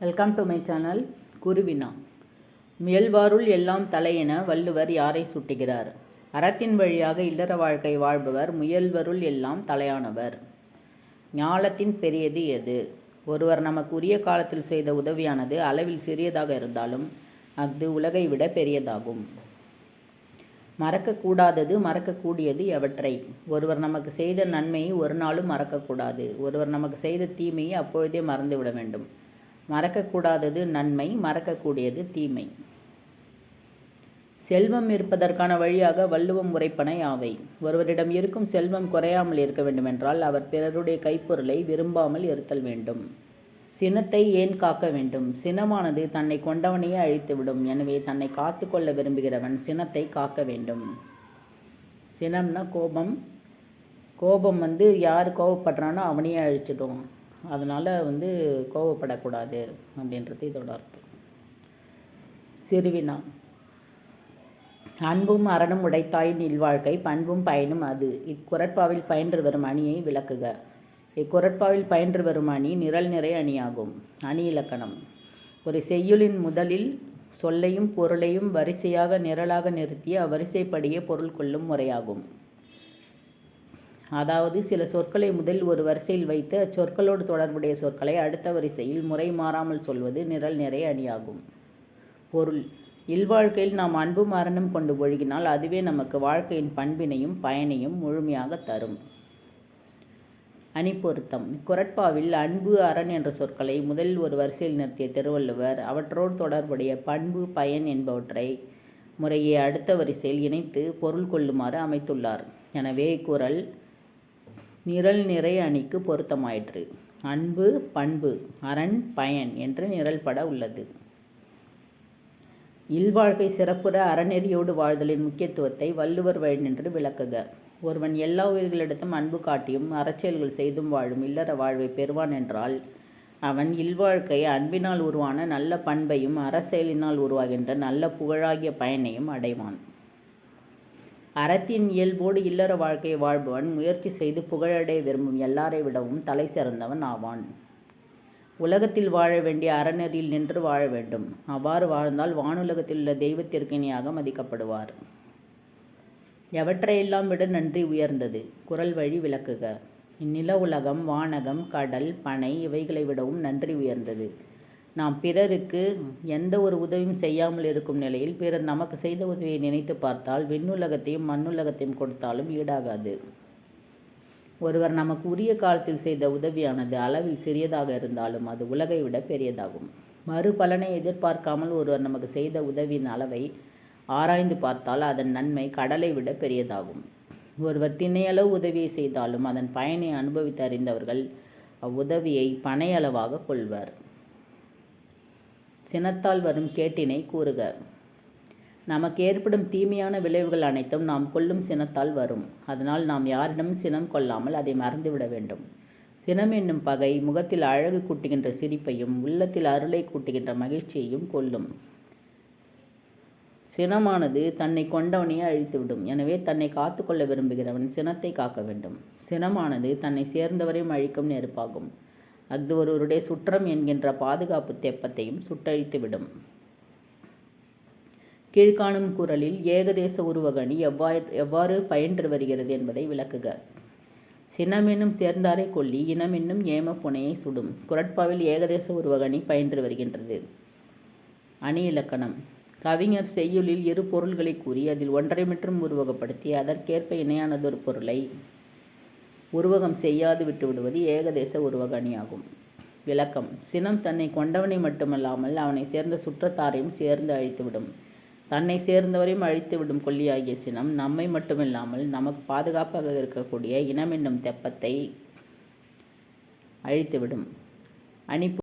Welcome to my channel குருவினா முயல்வாருள் எல்லாம் தலையென வள்ளுவர் யாரை சுட்டுகிறார் அறத்தின் வழியாக இல்லற வாழ்க்கை வாழ்பவர் முயல்வருள் எல்லாம் தலையானவர் ஞாலத்தின் பெரியது எது ஒருவர் நமக்கு உரிய காலத்தில் செய்த உதவியானது அளவில் சிறியதாக இருந்தாலும் அஃது உலகை விட பெரியதாகும் மறக்கக்கூடாதது மறக்கக்கூடியது எவற்றை ஒருவர் நமக்கு செய்த நன்மையை ஒரு நாளும் மறக்கக்கூடாது ஒருவர் நமக்கு செய்த தீமையை அப்பொழுதே மறந்துவிட வேண்டும் மறக்கக்கூடாதது நன்மை மறக்கக்கூடியது தீமை. செல்வம் இருப்பதற்கான வழியாக வள்ளுவம் உரைப்பன யாவை ஒருவரிடம் இருக்கும் செல்வம் குறையாமல் இருக்க வேண்டுமென்றால் அவர் பிறருடைய கைப்பொருளை விரும்பாமல் இருத்தல் வேண்டும். சினத்தை ஏன் காக்க வேண்டும்? சினமானது தன்னை கொண்டவனையே அழித்துவிடும். எனவே தன்னை காத்து கொள்ள விரும்புகிறவன் சினத்தை காக்க வேண்டும். சினம்னா கோபம். கோபம் வந்து யார் கோபப்படுறானோ அவனையே அழிச்சிடும். அதனால் வந்து கோபப்படக்கூடாது அப்படின்றது இதோட அர்த்தம். சிறுவினா அன்பும் அறனும் உடைத்தாயின் இல்வாழ்க்கை பண்பும் பயனும் அது. இக்குரட்பாவில் பயின்று வரும் அணியை விளக்குக. இக்குரட்பாவில் பயின்று வரும் அணி நிரல் நிறை அணியாகும். அணி இலக்கணம். ஒரு செய்யுளின் முதலில் சொல்லையும் பொருளையும் வரிசையாக நிரலாக நிறுத்தி அவ்வரிசைப்படியே பொருள் கொள்ளும் முறையாகும். அதாவது சில சொற்களை முதல் ஒரு வரிசையில் வைத்து அச்சொற்களோடு தொடர்புடைய சொற்களை அடுத்த வரிசையில் முறை மாறாமல் சொல்வது நிரல் நிறை அணியாகும். பொருள். இல்வாழ்க்கையில் நாம் அன்பும் மரணம் கொண்டு ஒழுகினால் அதுவே நமக்கு வாழ்க்கையின் பண்பினையும் பயனையும் முழுமையாக தரும். அணி பொருத்தம் இக்குரட்பாவில் அன்பு அரண் என்ற சொற்களை முதல் ஒரு வரிசையில் நிறுத்திய திருவள்ளுவர் அவற்றோடு தொடர்புடைய பண்பு பயன் என்பவற்றை முறையே அடுத்த வரிசையில் இணைத்து பொருள் கொள்ளுமாறு அமைத்துள்ளார். எனவே குரல் நிரல் நிறை அணிக்கு பொருத்தமாயிற்று. அன்பு பண்பு அரண் பயன் என்று நிரல்பட உள்ளது. இல்வாழ்க்கை சிறப்புற அறநெறியோடு வாழ்தலின் முக்கியத்துவத்தை வள்ளுவர் வழி நின்று விளக்குக. ஒருவன் எல்லா உயிர்களிடத்தும் அன்பு காட்டியும் அறச்செயல்கள் செய்தும் வாழும் இல்லற வாழ்வை பெறுவான் என்றால் அவன் இல்வாழ்க்கை அன்பினால் உருவான நல்ல பண்பையும் அறச்செயலினால் உருவாகின்ற நல்ல புகழாகிய பயனையும் அடைவான். அறத்தின் இயல்போடு இல்லற வாழ்க்கையை வாழ்பவன் முயற்சி செய்து புகழடைய விரும்பும் எல்லாரை விடவும் தலை சிறந்தவன் ஆவான். உலகத்தில் வாழ வேண்டிய அறநெறியில் நின்று வாழ வேண்டும். அவ்வாறு வாழ்ந்தால் வானுலகத்தில் உள்ள தெய்வத்திற்கு இணையாக மதிக்கப்படுவார். எவற்றையெல்லாம் விட நன்றி உயர்ந்தது? குரல் வழி விளக்குக. இந்நில உலகம் வானகம் கடல் பனை இவைகளை விடவும் நன்றி உயர்ந்தது. நாம் பிறருக்கு எந்த ஒரு உதவியும் செய்யாமல் இருக்கும் நிலையில் பிறர் நமக்கு செய்த உதவியை நினைத்து பார்த்தால் விண்ணுலகத்தையும் மண்ணுலகத்தையும் கொடுத்தாலும் ஈடாகாது. ஒருவர் நமக்கு உரிய காலத்தில் செய்த உதவியானது அளவில் சிறியதாக இருந்தாலும் அது உலகை விட பெரியதாகும். மறுபலனை எதிர்பார்க்காமல் ஒருவர் நமக்கு செய்த உதவியின் அளவை ஆராய்ந்து பார்த்தால் அதன் நன்மை கடலை விட பெரியதாகும். ஒருவர் திணையளவு உதவியை செய்தாலும் அதன் பயனை அனுபவித்து அறிந்தவர்கள் அவ்வுதவியை பனையளவாக கொள்வர். சினத்தால் வரும் கேட்டினை கூறுக. நமக்கு ஏற்படும் தீமையான விளைவுகள் அனைத்தும் நாம் கொள்ளும் சினத்தால் வரும். அதனால் நாம் யாரிடம் சினம் கொள்ளாமல் அதை மறந்துவிட வேண்டும். சினம் என்னும் பகை முகத்தில் அழகு கூட்டுகின்ற சிரிப்பையும் உள்ளத்தில் அருளை கூட்டுகின்ற மகிழ்ச்சியையும் கொல்லும். சினமானது தன்னை கொண்டவனையே அழித்துவிடும் எனவே தன்னை காத்து கொள்ள விரும்புகிறவன் சினத்தை காக்க வேண்டும். சினமானது தன்னை சேர்ந்தவரையும் அழிக்கும் நெருப்பாகும். அஃது ஒருவருடைய சுற்றம் என்கின்ற பாதுகாப்பு தெப்பத்தையும் சுட்டழித்துவிடும். கீழ்காணும் குரலில் ஏகதேச உருவகணி எவ்வாறு எவ்வாறு பயின்று வருகிறது என்பதை விளக்குக. சினமென்னும் சேர்ந்தாரை கொல்லி இனமென்னும் ஏம புனையை சுடும் குரட்பாவில் ஏகதேச உருவகணி பயின்று வருகின்றது. அணி இலக்கணம். கவிஞர் செய்யுளில் இரு பொருள்களை கூறி அதில் ஒன்றை மட்டும் உருவகப்படுத்தி அதற்கேற்ப இணையானதொரு பொருளை உருவகம் செய்யாது விட்டுவிடுவது ஏகதேச உருவகணியாகும். விளக்கம். சினம் தன்னை கொண்டவனை மட்டுமல்லாமல் அவனை சேர்ந்த சுற்றத்தாரையும் சேர்ந்து அழித்துவிடும். தன்னை சேர்ந்தவரையும் அழித்துவிடும் கொல்லியாகிய சினம் நம்மை மட்டுமில்லாமல் நமக்கு பாதுகாப்பாக இருக்கக்கூடிய இனம் என்னும் தெப்பத்தை அழித்துவிடும். அணிப்பு